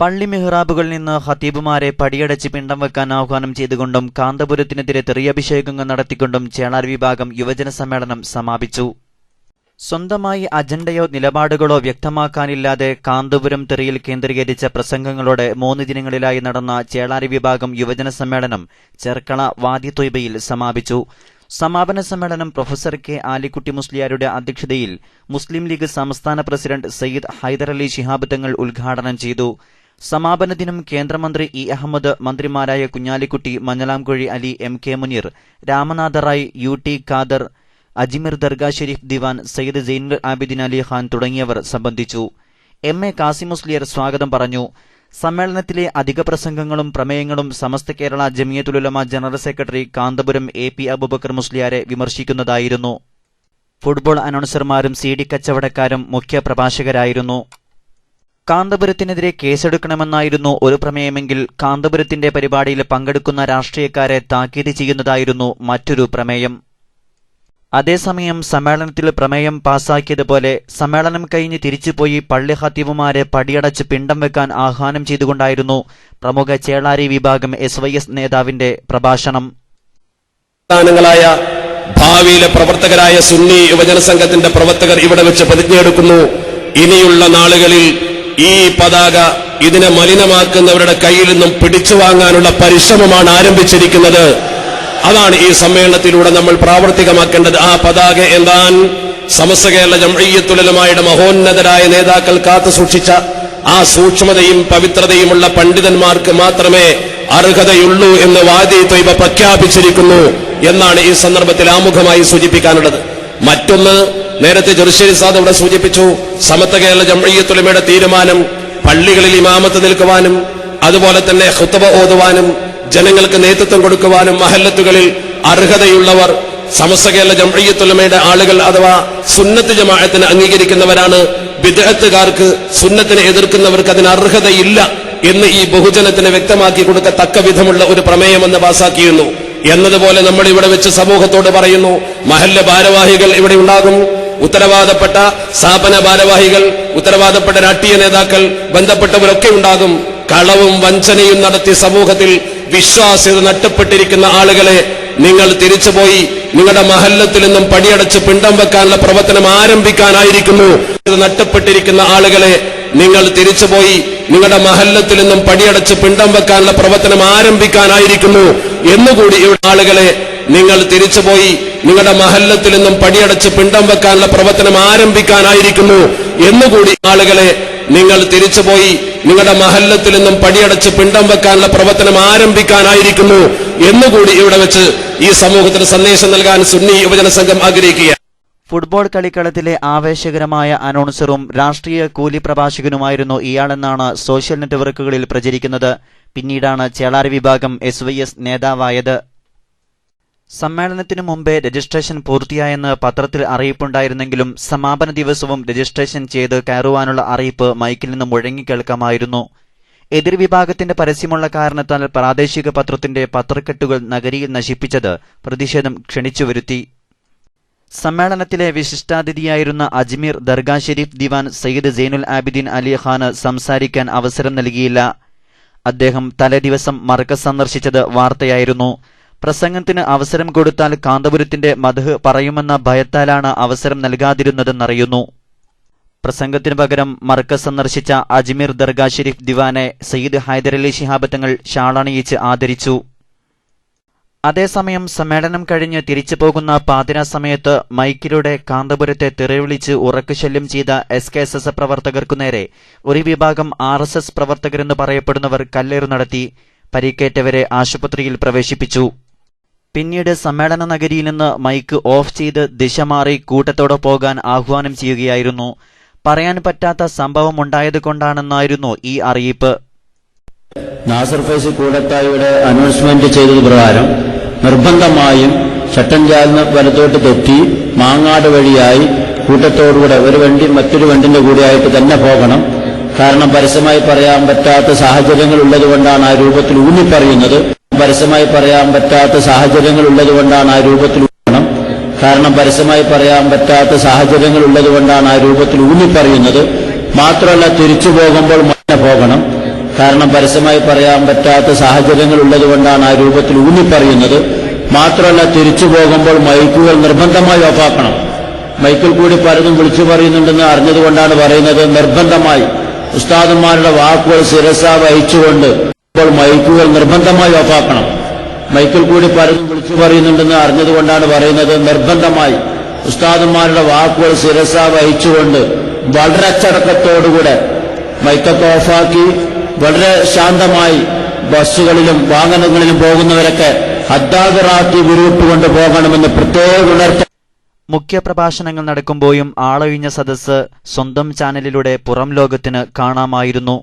പള്ളി മെഹ്റാബുകളിൽ നിന്ന് ഹത്തീബുമാരെ പടിയടച്ച് പിണ്ടം വെക്കാൻ ആഹ്വാനം ചെയ്തുകൊണ്ടും കാന്തപുരത്തിനെതിരെ തെറിയഭിഷേകങ്ങൾ നടത്തിക്കൊണ്ടും ചേളാർ വിഭാഗം യുവജന സമ്മേളനം സമാപിച്ചു. സ്വന്തമായി അജണ്ടയോ നിലപാടുകളോ വ്യക്തമാക്കാനില്ലാതെ കാന്തപുരം തെറിയിൽ കേന്ദ്രീകരിച്ച പ്രസംഗങ്ങളോടെ മൂന്ന് ദിനങ്ങളിലായി നടന്ന ചേളാരി വിഭാഗം യുവജന സമ്മേളനം ചെർക്കള വാദ്യത്വയിൽ സമാപിച്ചു. സമാപന സമ്മേളനം പ്രൊഫസർ കെ ആലിക്കുട്ടി മുസ്ലിയാരുടെ അധ്യക്ഷതയിൽ മുസ്ലിം ലീഗ് സംസ്ഥാന പ്രസിഡന്റ് സയ്യിദ് ഹൈദരലി ശിഹാബ് തങ്ങൾ ഉദ്ഘാടനം ചെയ്തു. സമാപന ദിനം കേന്ദ്രമന്ത്രി ഇ അഹമ്മദ് മന്ത്രിമാരായ Kunhalikutty Manjalamkuzhi Ali M K Muneer Ramanatha Rai U T Khader Ajmer Dargah Sharif Dewan Sayyid Zainul Abidin Ali Khan തുടങ്ങിയവർ സംബന്ധിച്ചു. എം എ കാസിമുസ്ലിയർ സ്വാഗതം പറഞ്ഞു. സമ്മേളനത്തിലെ അധിക പ്രസംഗങ്ങളും പ്രമേയങ്ങളും Samastha Kerala Jamiyyathul Ulama general secretary Kanthapuram A P Abubakar മുസ്ലിയാരെ വിമർശിക്കുന്നതായിരുന്നു. Football അനൗൺസർമാരും സി ഡി കച്ചവടക്കാരും മുഖ്യ പ്രഭാഷകരായിരുന്നു കാന്തപുരത്തിനെതിരെ കേസെടുക്കണമെന്നായിരുന്നു ഒരു പ്രമേയമെങ്കിൽ കാന്തപുരത്തിന്റെ പരിപാടിയിൽ പങ്കെടുക്കുന്ന രാഷ്ട്രീയക്കാരെ താക്കീത് ചെയ്യുന്നതായിരുന്നു മറ്റൊരു പ്രമേയം. അതേസമയം സമ്മേളനത്തിൽ പ്രമേയം പാസാക്കിയതുപോലെ സമ്മേളനം കഴിഞ്ഞ് തിരിച്ചുപോയി പള്ളി ഹത്തീവുമാരെ പടിയടച്ച് പിണ്ടം വെക്കാൻ ആഹ്വാനം ചെയ്തുകൊണ്ടായിരുന്നു പ്രമുഖ ചേളാരി വിഭാഗം എസ് വൈ എസ് നേതാവിന്റെ പ്രഭാഷണം. സ്ഥാനങ്ങളായ ഭാവിയിലെ പ്രവർത്തകരായ സുന്നി യുവജന സംഘത്തിന്റെ പ്രവർത്തകർ ഇവിടെ വെച്ച് പ്രതിജ്ഞയെടുക്കുന്നു. ഇനിയുള്ള നാളുകളിൽ ഈ പതാക ഇതിനെ മലിനമാക്കുന്നവരുടെ കയ്യിൽ നിന്നും പിടിച്ചു വാങ്ങാനുള്ള പരിശ്രമമാണ് ആരംഭിച്ചിരിക്കുന്നത്. അതാണ് ഈ സമ്മേളനത്തിലൂടെ നമ്മൾ പ്രാവർത്തികമാക്കേണ്ടത്. ആ പതാക എന്താൻ സമസ്ത കേരള ജംഇയ്യത്തുലമായുടെ മഹോന്നതരായ നേതാക്കൾ കാത്തു സൂക്ഷിച്ച ആ സൂക്ഷ്മതയും പവിത്രതയുമുള്ള പണ്ഡിതന്മാർക്ക് മാത്രമേ അർഹതയുള്ളൂ എന്ന് വാദി ത്വയ്ബ പ്രഖ്യാപിച്ചിരിക്കുന്നു എന്നാണ് ഈ സന്ദർഭത്തിൽ ആമുഖമായി സൂചിപ്പിക്കാനുള്ളത്. മറ്റൊന്ന് നേരത്തെ ചെറുശ്ശേരി സാദ് ഇവിടെ സൂചിപ്പിച്ചു സമത്വ കേരള ജംഇയ്യത്തുലമയുടെ തീരുമാനം പള്ളികളിൽ ഇമാമത്ത് നിൽക്കുവാനും അതുപോലെ തന്നെ ഹുത്തബ ഓതുവാനും ജനങ്ങൾക്ക് നേതൃത്വം കൊടുക്കുവാനും മഹല്ലത്തുകളിൽ അർഹതയുള്ളവർ സമസ്ത കേരള ജംഇയ്യത്തുലമയുടെ ആളുകൾ അഥവാ സുന്നത്ത് ജമാഅത്തിന് അംഗീകരിക്കുന്നവരാണ് വിദഗ്ധക്കാർക്ക് സുന്നത്തിനെ എതിർക്കുന്നവർക്ക് അതിന് അർഹതയില്ല എന്ന് ഈ ബഹുജനത്തിന് വ്യക്തമാക്കി കൊടുക്കത്തക്ക വിധമുള്ള ഒരു പ്രമേയം എന്ന് പാസാക്കിയിരുന്നു. എന്നതുപോലെ നമ്മൾ ഇവിടെ വെച്ച് സമൂഹത്തോട് പറയുന്നു മഹല്ല ഭാരവാഹികൾ ഇവിടെ ഉണ്ടാകും ഉത്തരവാദപ്പെട്ട സ്ഥാപന ഭാരവാഹികൾ ഉത്തരവാദപ്പെട്ട രാഷ്ട്രീയ നേതാക്കൾ ബന്ധപ്പെട്ടവരൊക്കെ ഉണ്ടാകും. കളവും വഞ്ചനയും നടത്തി സമൂഹത്തിൽ വിശ്വാസ്യത നട്ടപ്പെട്ടിരിക്കുന്ന ആളുകളെ നിങ്ങൾ തിരിച്ചുപോയി നിങ്ങളുടെ മഹല്ലത്തിൽ നിന്നും പടിയടച്ച് പിണ്ടം വെക്കാനുള്ള പ്രവർത്തനം ആരംഭിക്കാനായിരിക്കുന്നു. നട്ടപ്പെട്ടിരിക്കുന്ന ആളുകളെ നിങ്ങൾ തിരിച്ചുപോയി നിങ്ങളുടെ മഹല്ലത്തിൽ നിന്നും പടിയടച്ച് പിണ്ടം വെക്കാനുള്ള പ്രവർത്തനം ആരംഭിക്കാനായിരിക്കുന്നു. എന്നുകൂടി ഇവിടെ ആളുകളെ നിങ്ങൾ തിരിച്ചുപോയി നിങ്ങളുടെ മഹല്ലത്തിൽ നിന്നും പടിയടച്ച് പിണ്ടം വെക്കാനുള്ള പ്രവർത്തനം ആരംഭിക്കാനായിരിക്കുന്നു എന്നുകൂടി ആളുകളെ നിങ്ങൾ തിരിച്ചുപോയി നിങ്ങളുടെ മഹല്ലത്തിൽ നിന്നും പടിയടച്ച് പിണ്ടം വെക്കാനുള്ള പ്രവർത്തനം ആരംഭിക്കാനായിരിക്കുന്നു എന്നുകൂടി ഇവിടെ വെച്ച് ഈ സമൂഹത്തിന് സന്ദേശം നൽകാൻ സുന്നി യുവജന സംഘം ആഗ്രഹിക്കുക ഫുട്ബോൾ കളിക്കളത്തിലെ ആവേശകരമായ അനൗൺസറും രാഷ്ട്രീയ കൂലി പ്രഭാഷകനുമായിരുന്നു ഇയാളെന്നാണ് സോഷ്യൽ നെറ്റ്വർക്കുകളിൽ പ്രചരിക്കുന്നത്. പിന്നീടാണ് ചേളാരി വിഭാഗം എസ് നേതാവായത്. സമ്മേളനത്തിനു മുമ്പേ രജിസ്ട്രേഷൻ പൂർത്തിയായെന്ന് പത്രത്തിൽ അറിയിപ്പുണ്ടായിരുന്നെങ്കിലും സമാപന ദിവസവും രജിസ്ട്രേഷൻ ചെയ്ത് കയറുവാനുള്ള അറിയിപ്പ് മൈക്കിൽ നിന്ന് മുഴങ്ങിക്കേൾക്കാമായിരുന്നു എതിർവിഭാഗത്തിന്റെ പരസ്യമുള്ള കാരണത്താൽ പ്രാദേശിക പത്രത്തിന്റെ പത്രക്കെട്ടുകൾ നഗരിയിൽ നശിപ്പിച്ചത് പ്രതിഷേധം ക്ഷണിച്ചു വരുത്തി. സമ്മേളനത്തിലെ വിശിഷ്ടാതിഥിയായിരുന്ന അജ്മീർ ദർഗാ ഷെരീഫ് ദിവാൻ സയ്യിദ് സൈനുൽ ആബിദീൻ അലി ഖാന് സംസാരിക്കാൻ അവസരം നൽകിയില്ല. അദ്ദേഹം തലേദിവസം മർക്കസ് സന്ദർശിച്ചത് വാർത്തയായിരുന്നു. പ്രസംഗത്തിന് അവസരം കൊടുത്താൽ കാന്തപുരത്തിന്റെ മധു പറയുമെന്ന ഭയത്താലാണ് അവസരം നൽകാതിരുന്നതെന്നറിയുന്നു. പ്രസംഗത്തിനു പകരം മർക്കസ് സന്ദർശിച്ച അജ്മീർ ദർഗാ ഷെരീഫ് ദിവാനെ സയ്യിദ് ഹൈദരലി ശിഹാബ് തങ്ങൾ ഷാളണിയിച്ച് ആദരിച്ചു. അതേസമയം സമ്മേളനം കഴിഞ്ഞ് തിരിച്ചു പോകുന്ന പാതിര സമയത്ത് മൈക്കിലൂടെ കാന്തപുരത്തെ തെറിവിളിച്ച് ഉറക്കുശല്യം ചെയ്ത എസ് കെ എസ് എസ് പ്രവർത്തകർക്കു നേരെ ഒരു വിഭാഗം ആർ എസ് എസ് പ്രവർത്തകരെന്ന് പറയപ്പെടുന്നവർ കല്ലേറു നടത്തി പരിക്കേറ്റവരെ ആശുപത്രിയിൽ പ്രവേശിപ്പിച്ചു. പിന്നീട് സമ്മേളന നഗരിയിൽ നിന്ന് മൈക്ക് ഓഫ് ചെയ്ത് ദിശ മാറി കൂട്ടത്തോടെ പോകാൻ ആഹ്വാനം ചെയ്യുകയായിരുന്നു. പറയാൻ പറ്റാത്ത സംഭവമുണ്ടായതുകൊണ്ടാണെന്നായിരുന്നു ഈ അറിയിപ്പ്. നാസർ ഫൈസ് കൂടത്തായിയുടെ അനൗൺസ്മെന്റ് ചെയ്തത് പ്രകാരം നിർബന്ധമായും ചട്ടഞ്ചാലിന് വലത്തോട്ട് തെറ്റി മാങ്ങാട് വഴിയായി കൂട്ടത്തോടുകൂടെ ഒരു വണ്ടി മറ്റൊരു വണ്ടിന്റെ കൂടെയായിട്ട് തന്നെ പോകണം. കാരണം പരസ്യമായി പറയാൻ പറ്റാത്ത സാഹചര്യങ്ങൾ ഉള്ളതുകൊണ്ടാണ് ആ രൂപത്തിൽ ഊന്നിപ്പറയുന്നത്. പരസ്യമായി പറയാൻ പറ്റാത്ത സാഹചര്യങ്ങൾ ഉള്ളതുകൊണ്ടാണ് ആ രൂപത്തിൽ ഊന്നണം കാരണം പരസ്യമായി പറയാൻ പറ്റാത്ത സാഹചര്യങ്ങൾ ഉള്ളതുകൊണ്ടാണ് ആ രൂപത്തിൽ ഊന്നിപ്പറയുന്നത്. മാത്രമല്ല തിരിച്ചു പോകുമ്പോൾ മുന്നേ പോകണം. കാരണം പരസ്യമായി പറയാൻ പറ്റാത്ത സാഹചര്യങ്ങൾ ഉള്ളതുകൊണ്ടാണ് ആ രൂപത്തിൽ ഊന്നിപ്പറയുന്നത്. മാത്രമല്ല തിരിച്ചു പോകുമ്പോൾ മൈക്കുകൾ നിർബന്ധമായി ഓഫാക്കണം. മൈക്കിൽ കൂടി പലതും വിളിച്ചു പറയുന്നുണ്ടെന്ന് അറിഞ്ഞതുകൊണ്ടാണ് പറയുന്നത് നിർബന്ധമായി. ഉസ്താദന്മാരുടെ വാക്കുകൾ ശിരസ വഹിച്ചുകൊണ്ട് ഇപ്പോൾ മൈക്കുകൾ നിർബന്ധമായി ഓഫാക്കണം. മൈക്കിൽ കൂടി പലരും വിളിച്ചു പറയുന്നുണ്ടെന്ന് അറിഞ്ഞതുകൊണ്ടാണ് പറയുന്നത് നിർബന്ധമായി. ഉസ്താദന്മാരുടെ വാക്കുകൾ ശിരസ വഹിച്ചുകൊണ്ട് വളരെ അച്ചടക്കത്തോടുകൂടെ മൈക്കൊക്കെ ഓഫാക്കി വളരെ ശാന്തമായി ബസ്സുകളിലും വാഹനങ്ങളിലും പോകുന്നവരൊക്കെ ഹദ്ദാദറാത്തി ഉരുവിട്ടുകൊണ്ട് പോകണമെന്ന് പ്രത്യേക ഉണർത്ത മുഖ്യപ്രഭാഷണങ്ങൾ നടക്കുമ്പോഴും ആളൊഴിഞ്ഞ സദസ്സ് സ്വന്തം ചാനലിലൂടെ പുറം ലോകത്തിന് കാണാമായിരുന്നു.